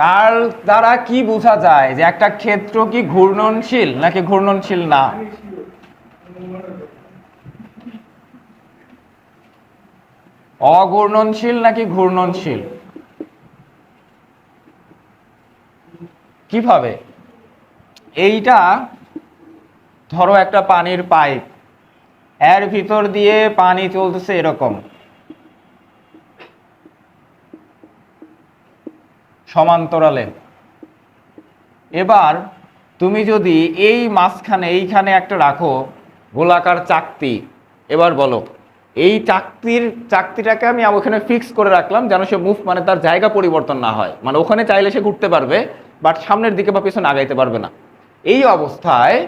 Curl দ্বারা কি বোঝা যায় যে একটা ক্ষেত্র কি ঘূর্ণনশীল নাকি ঘূর্ণনশীল না? অঘূর্ণনশীল নাকি ঘূর্ণনশীল? কীভাবে? এইটা ধরো একটা পানির পাইপ, এর ভিতর দিয়ে পানি চলতেছে এরকম। সমান্তরালে। এবার তুমি যদি এই মাঝখানে, এইখানে একটা রাখো, গোলাকার চাকতি, এবার বলো, এই চাকতির, চাকতিটাকে আমি ওখানে ফিক্স করে রাখলাম যেন সে মুভ মানে তার জায়গা পরিবর্তন না হয়। মানে ওখানে চাইলে সে ঘুরতে পারবে বাট সামনের দিকে বা পিছনে আগাইতে পারবে না। এই অবস্থায়,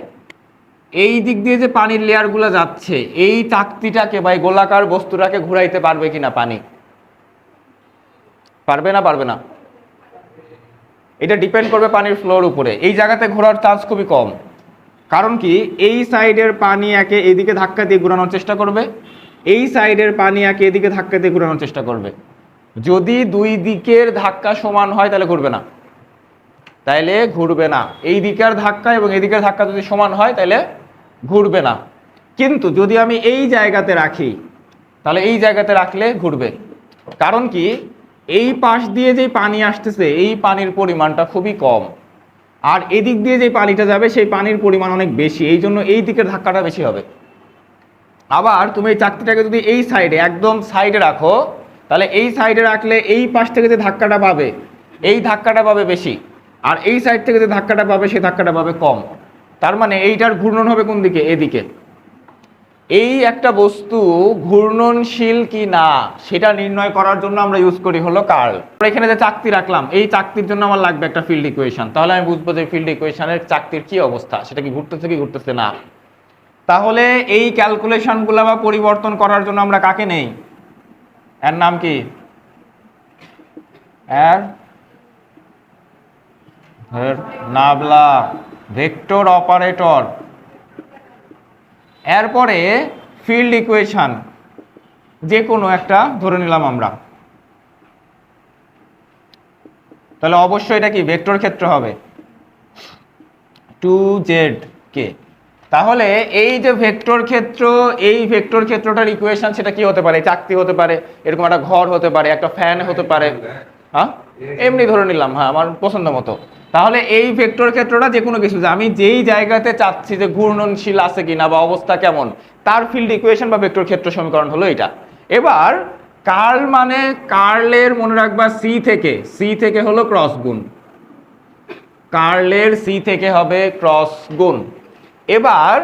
এই দিক দিয়ে যে পানির লেয়ারগুলো যাচ্ছে, এই চাকতিটাকে বা এই গোলাকার বস্তুটাকে ঘুরাইতে পারবে কিনা পানি? পারবে না পারবে না। এটা ডিপেন্ড করবে পানির ফ্লোর উপরে। এই জায়গাতে ঘোরার চান্স খুবই কম। কারণ কি? এই সাইডের পানি একে এদিকে ধাক্কা দিয়ে ঘোরানোর চেষ্টা করবে। এই সাইডের পানি একে এদিকে ধাক্কা দিয়ে ঘোরানোর চেষ্টা করবে। যদি দুই দিকের ধাক্কা সমান হয়, তাহলে ঘুরবে না। তাইলে ঘুরবে না। এই দিকের ধাক্কা এবং এদিকের ধাক্কা যদি সমান হয় তাহলে ঘুরবে না। কিন্তু যদি আমি এই জায়গাতে রাখি, তাহলে এই জায়গাতে রাখলে ঘুরবে। কারণ কি? এই পাশ দিয়ে যে পানি আসতেছে, এই পানির পরিমাণটা খুবই কম। আর এদিক দিয়ে যে পানিটা যাবে, সেই পানির পরিমাণ অনেক বেশি। এই জন্য এই দিকের ধাক্কাটা বেশি হবে। আবার তুমি এই চাকতিটাকে যদি এই সাইডে, একদম সাইডে রাখো, তাহলে এই সাইডে রাখলে এই পাশ থেকে যে ধাক্কাটা পাবে, এই ধাক্কাটা পাবে বেশি। আর এই সাইড থেকে যে ধাক্কাটা পাবে, সেই ধাক্কাটা পাবে কম। তার মানে এইটার ঘূর্ণন হবে কোন দিকে? এদিকে। এই একটা বস্তু ঘূর্ণনশীল কি না, সেটা নির্ণয় করার জন্য আমরা ইউজ করি হলো কার্ল এখানে যে চাকতি রাখলাম, এই চাকতির জন্য আমার লাগবে একটা ফিল্ড ইকুয়েশন তাহলে আমি বুঝব যে ফিল্ড ইকুয়েশনের চাকতির কি অবস্থা, সেটা কি ঘুরতেছে কি ঘুরতেছে না। তাহলে এই ক্যালকুলেশনগুলো বা পরিবর্তন করার জন্য আমরা কাকে নেই? এর নাম কি? নাবলা ভেক্টর অপারেটর এরপরে ফিল্ড ইকুয়েশান যে কোনো একটা ধরে নিলাম আমরা। তাহলে অবশ্যই এটা কি? ভেক্টর ক্ষেত্র হবে। টু জেড কে তাহলে এই যে ভেক্টর ক্ষেত্র এই ভেক্টর ক্ষেত্রটার ইকুয়েশন সেটা কি হতে পারে? চাকতি হতে পারে এরকম একটা ঘর হতে পারে একটা ফ্যান হতে পারে। হ্যাঁ? এমনি ধরে নিলাম হ্যাঁ আমার পছন্দ মতো। তাহলে এই ভেক্টর ক্ষেত্রটা যে কোনো কিছু যে আমি যেই জায়গাতে চাচ্ছি যে ঘূর্ণনশীল আছে কিনা বা অবস্থা কেমন তার ফিল্ড ইকুয়েশন বা ভেক্টর ক্ষেত্র সমীকরণ হলো এটা। এবার কার্ল মানে কার্লের মনে রাখবা সি থেকে সি থেকে হলো ক্রস গুণ। কার্লের সি থেকে হবে ক্রস গুণ। এবার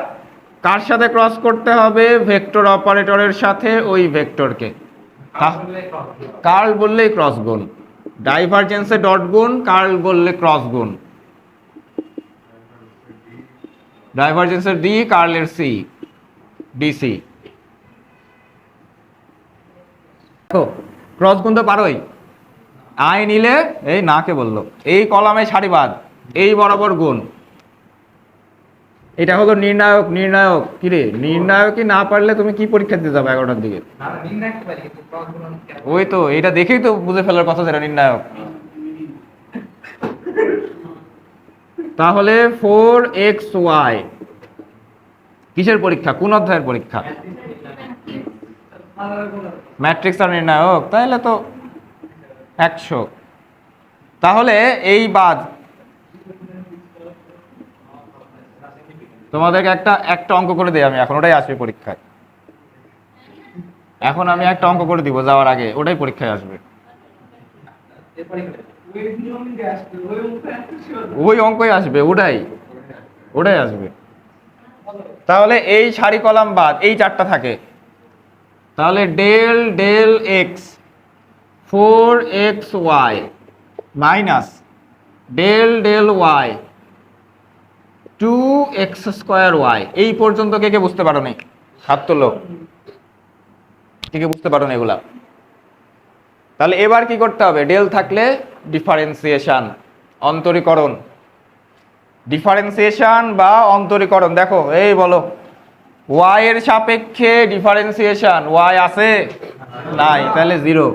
কার সাথে ক্রস করতে হবে? ভেক্টর অপারেটরের সাথে ওই ভেক্টরকে। কার্ল বললেই ক্রস গুণ। ডাইভারজেন্সে ডট গুণ কার্ল বললে ক্রস গুণ ডাইভারজেন্সের ডি কার্লের সি ডিসি দেখো ক্রস গুণ তো পারোই। আই নিলে, এই নাকে বলল। এই কলামে সারিবাদ এই বরাবর গুণ। এটা হলো নির্ণায়ক নির্ণায়ক। কি রে? নির্ণায়কই না পারলে তুমি কি পরীক্ষা দিতে যাবে এগারোটার দিকে? ওই তো, এটা দেখেই তো বুঝে ফেলার কথা যেটা নির্ণায়ক। তাহলে ফোর এক্স ওয়াই কিসের পরীক্ষা? কোন অধ্যায়ের পরীক্ষা? ম্যাট্রিক্স আর নির্ণায়ক তাহলে তো একশো। তাহলে এই বাদ। তোমাদেরকে একটা একটা অঙ্ক করে দিই আমি, এখন ওটাই আসবে পরীক্ষায়। এখন আমি একটা অঙ্ক করে দিব যাওয়ার আগে, ওটাই পরীক্ষায় আসবে। ওই অঙ্কই আসবে, ওটাই ওটাই আসবে। তাহলে এই সারি কলাম বাদ, এই চারটা থাকে। তাহলে del del x, four x y, minus del del y two x square y এই পর্যন্ত কে কে বুঝতে পারো নি? হাত তোলো কে কে বুঝতে পারো এগুলা? তাহলে এবার কি করতে হবে? ডেল থাকলে ডিফারেন্সিয়েশন অন্তরীকরণ। ডিফারেন্সিয়েশন বা অন্তরীকরণ। দেখো, এই বলো। ওয়াই এর সাপেক্ষে ডিফারেন্সিয়েশন ওয়াই আছে? নাই, তাহলে জিরো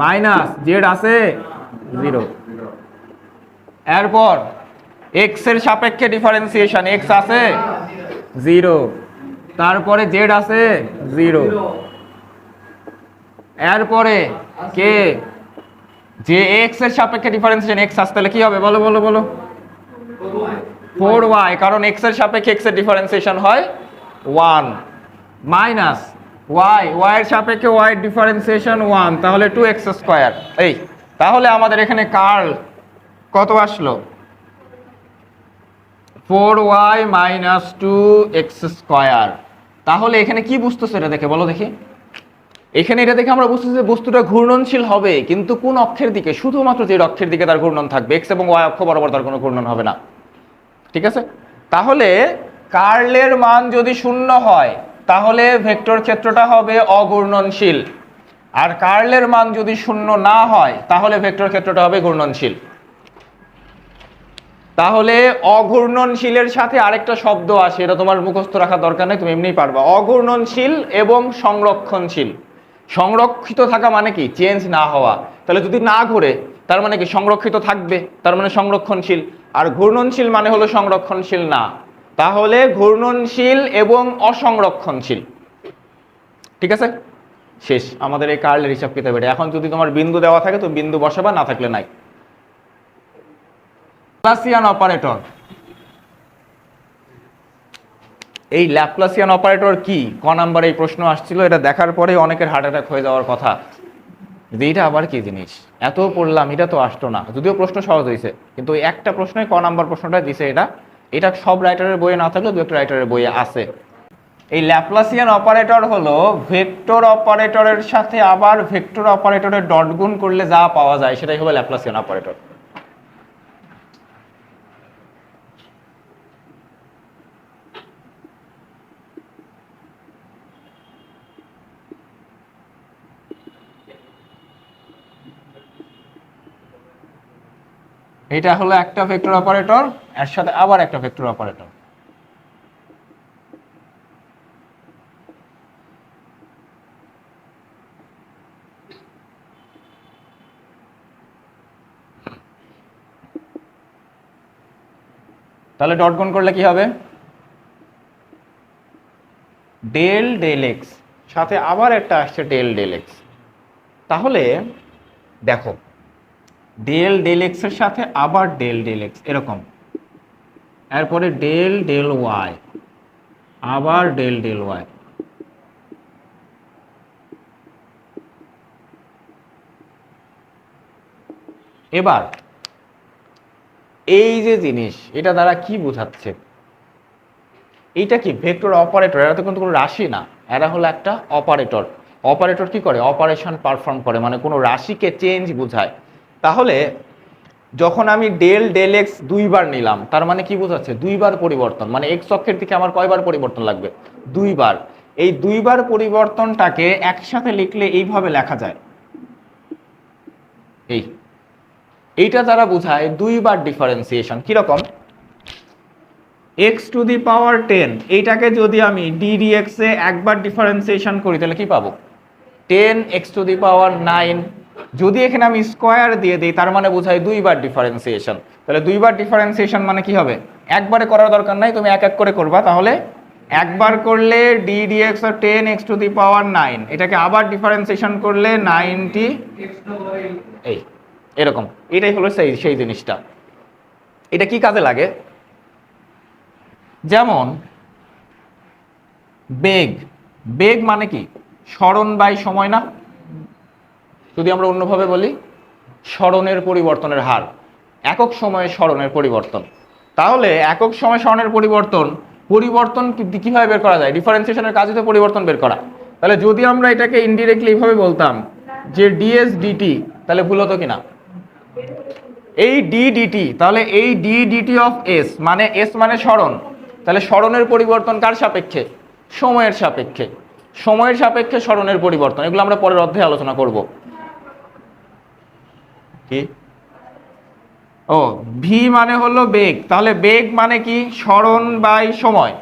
মাইনাস জেড আছে? জিরো এরপর এক্সের সাপেক্ষে ডিফারেন্সিয়েশন এক্স আছে? জিরো তারপরে জেড আছে? জিরো এরপরে কে যে এক্সের সাপেক্ষে ডিফারেন্সিয়েশন এক্স আসতে তাহলে কি হবে? বলো বলো বলো। ফোর ওয়াই কারণ এক্সের সাপেক্ষে এক্সের ডিফারেন্সিয়েশন হয় ওয়ান মাইনাস ওয়াই ওয়াই এর সাপেক্ষে ওয়াই ডিফারেন্সিয়েশন ওয়ান তাহলে টু এক্স স্কোয়ার এই, তাহলে আমাদের এখানে কার্ল কত আসলো? Four y minus two x square. তাহলে এখানে কি বুঝতেছো এটা দেখে? বলো দেখি। এখানে এটা দেখে আমরা বুঝতেছি যে বস্তুটা ঘূর্ণনশীল হবে, কিন্তু কোন অক্ষের দিকে? শুধুমাত্র যে অক্ষের দিকে তার ঘূর্ণন থাকবে, এক্স এবং ওয়াই অক্ষ বরাবর তার কোনো ঘূর্ণন হবে না। ঠিক আছে? তাহলে কার্লের মান যদি শূন্য হয়, তাহলে ভেক্টর ক্ষেত্রটা হবে অঘূর্ণনশীল। আর কার্লের মান যদি শূন্য না হয়, তাহলে ভেক্টর ক্ষেত্রটা হবে ঘূর্ণনশীল। তাহলে অঘূর্ণনশীলের সাথে আরেকটা শব্দ আসে, এটা তোমার মুখস্থ রাখার দরকার নেই, তুমি এমনিই পারবা। অঘূর্ণনশীল এবং সংরক্ষণশীল। সংরক্ষিত থাকা মানে কি? চেঞ্জ না হওয়া। তাহলে যদি না ঘুরে, তার মানে কি? সংরক্ষিত থাকবে, তার মানে সংরক্ষণশীল। আর ঘূর্ণনশীল মানে হলো সংরক্ষণশীল না। তাহলে ঘূর্ণনশীল এবং অসংরক্ষণশীল। ঠিক আছে? শেষ। আমাদের এই কার্লের হিসাব কিতাব এটা। এখন যদি তোমার বিন্দু দেওয়া থাকে তো বিন্দু বসাবা, না থাকলে নাই। ল্যাপ্লাসিয়ান অপারেটর এই ল্যাপ্লাসিয়ান অপারেটর কি? ক নাম্বার এই প্রশ্ন আসছিল, এটা দেখার পরে অনেকের হার্ট অ্যাটাক হয়ে যাওয়ার কথা। যে এটা আবার কি জিনিস? এত পড়লাম, এটা তো আসতো না। যদিও প্রশ্ন সহজ হয়েছে কিন্তু একটা প্রশ্নে ক নাম্বার প্রশ্নটা দিছে এটা। এটা সব রাইটারের বইয়ে না থাকলেও দু একটা রাইটারের বইয়ে আছে। এই ল্যাপ্লাসিয়ান অপারেটর হলো ভেক্টর অপারেটরের সাথে আবার ভেক্টর অপারেটরের ডট গুণ করলে যা পাওয়া যায়, সেটাই হলো ল্যাপ্লাসিয়ান অপারেটর এটা হলো একটা ভেক্টর অপারেটর এর সাথে আবার একটা ভেক্টর অপারেটর তাহলে ডট গুণ করলে কি হবে? ডেল ডেল এক্স সাথে আবার একটা আসছে ডেল ডেল এক্স তাহলে দেখো ডেল ডেল এক্সের সাথে আবার ডেল ডেল এক্স এরকম। এরপরে ডেল ডেল ওয়াই আবার ডেল ডেল ওয়াই এবার, এই যে জিনিস, এটা দ্বারা কি বোঝাচ্ছে? এইটা কি ভেক্টর অপারেটর? এরা তো কিন্তু কোনো রাশি না। এরা হলো একটা অপারেটর। অপারেটর কি করে? অপারেশন পারফর্ম করে। মানে কোনো রাশিকে চেঞ্জ বোঝায়। তাহলে যখন আমি ডেল ডেল এক্স দুইবার নিলাম, তার মানে কি বোঝাচ্ছে? দুইবার পরিবর্তন মানে এক্স অক্ষের দিকে আমার কয়বার পরিবর্তন লাগবে? দুইবার। এই দুইবার পরিবর্তনটাকে একসাথে লিখলে এইভাবে লেখা যায়। এই। এইটা দ্বারা বোঝায়, দুইবার ডিফারেন্সিয়েশন কীরকম? X to the power ten এইটাকে যদি আমি ডিডি এক্স এ একবার ডিফারেন্সিয়েশন করি, তাহলে কি পাবো? Ten x to the power nine যদি এখানে আমি স্কোয়ার দিয়ে দিই, তার মানে বোঝায় দুইবার ডিফারেন্সিয়েশন তাহলে দুইবার ডিফারেন্সিয়েশন মানে কি হবে? একবারে করার দরকার নাই, তুমি এক এক করে করবা, তাহলে একবার করলে D D x R ten x to the power nine এটাকে আবার ডিফারেন্সিয়েশন করলে নাইনটি এই এরকম, এটাই হলো সেই সেই জিনিসটা। এটা কি কাজে লাগে? যেমন, বেগ। বেগ মানে কি? স্মরণ বাই সময় না? যদি আমরা অন্যভাবে বলি, স্মরণের পরিবর্তনের হার। একক সময়ে স্মরণের পরিবর্তন। তাহলে একক সময় স্মরণের পরিবর্তন পরিবর্তন কীভাবে বের করা যায়? ডিফারেন্সিয়েশনের কাজে তো পরিবর্তন বের করা। তাহলে যদি আমরা এটাকে ইনডিরেক্টলি এইভাবে বলতাম যে ডিএস ডিটি তাহলে ভুল হতো কিনা? এই ডি ডিটি তাহলে এই ডি ডিটি অফ এস মানে এস মানে স্মরণ। তাহলে স্মরণের পরিবর্তন কার সাপেক্ষে? সময়ের সাপেক্ষে। সময়ের সাপেক্ষে স্মরণের পরিবর্তন। এগুলো আমরা পরের অধ্যায়ে আলোচনা করব। কি? ও, ভি মানে হলো বেগ। তাহলে বেগ মানে কি? স্মরণ বাই সময়।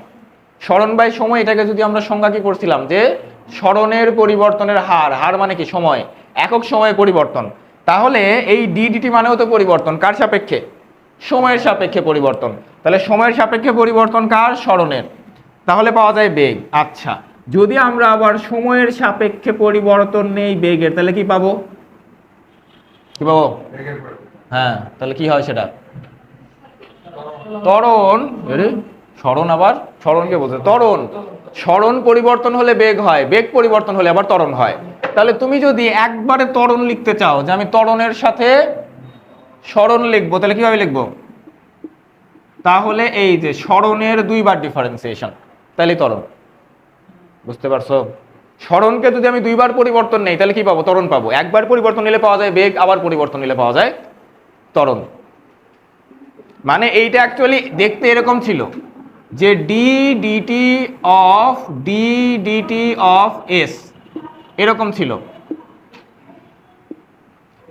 স্মরণ বাই সময়, এটাকে যদি আমরা সংজ্ঞা কি করছিলাম? যে স্মরণের পরিবর্তনের হার। হার মানে কি? সময়। একক সময়ে পরিবর্তন। তাহলে এই ডিডিটি মানেও তো পরিবর্তন। কার সাপেক্ষে? সময়ের সাপেক্ষে পরিবর্তন। তাহলে সময়ের সাপেক্ষে পরিবর্তন কার? স্মরণের। তাহলে পাওয়া যায় বেগ। আচ্ছা। যদি আমরা আবার সময়ের সাপেক্ষে পরিবর্তন নেই বেগের, তাহলে কি পাবো? কি পাবো হ্যাঁ তাহলে কি হয় সেটা? তরণ এরে স্মরণ আবার স্মরণকে বলছে। তরণ, স্মরণ পরিবর্তন হলে বেগ হয়, বেগ পরিবর্তন হলে আবার তরণ হয়। তাহলে তুমি যদি একবারে তরণ লিখতে চাও, যে আমি তরণের সাথে স্মরণ লিখব, তাহলে কীভাবে লিখব? তাহলে এই যে স্মরণের দুইবার ডিফারেন্সিয়েশন তাহলে তরণ। বুঝতে পারছ? স্মরণকে যদি আমি দুইবার পরিবর্তন নেই, তাহলে কি পাবো? তরণ পাবো। একবার পরিবর্তন নিলে পাওয়া যায়, বেগ আবার পরিবর্তন নিলে পাওয়া যায় তরণ মানে এইটা অ্যাকচুয়ালি দেখতে এরকম ছিল যে d dt of d dt of s এরকম ছিল।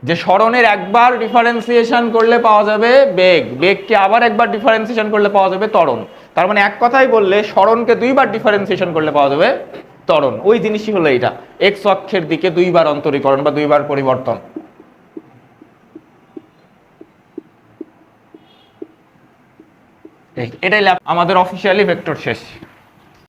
যে স্মরণের একবার ডিফারেন্সিয়েশন করলে পাওয়া যাবে বেগ, বেগকে আবার একবার ডিফারেন্সিয়েশন করলে পাওয়া যাবে তরণ তার মানে এক কথাই বললে স্মরণকে দুইবার ডিফারেন্সিয়েশন করলে পাওয়া যাবে ত্বরণ, ওই জিনিসই হলো এটা এক্স অক্ষের দিকে দুইবার অন্তরীকরণ বা দুইবার পরিবর্তন। এটাই আমাদের অফিসিয়ালি ভেক্টর শেষ।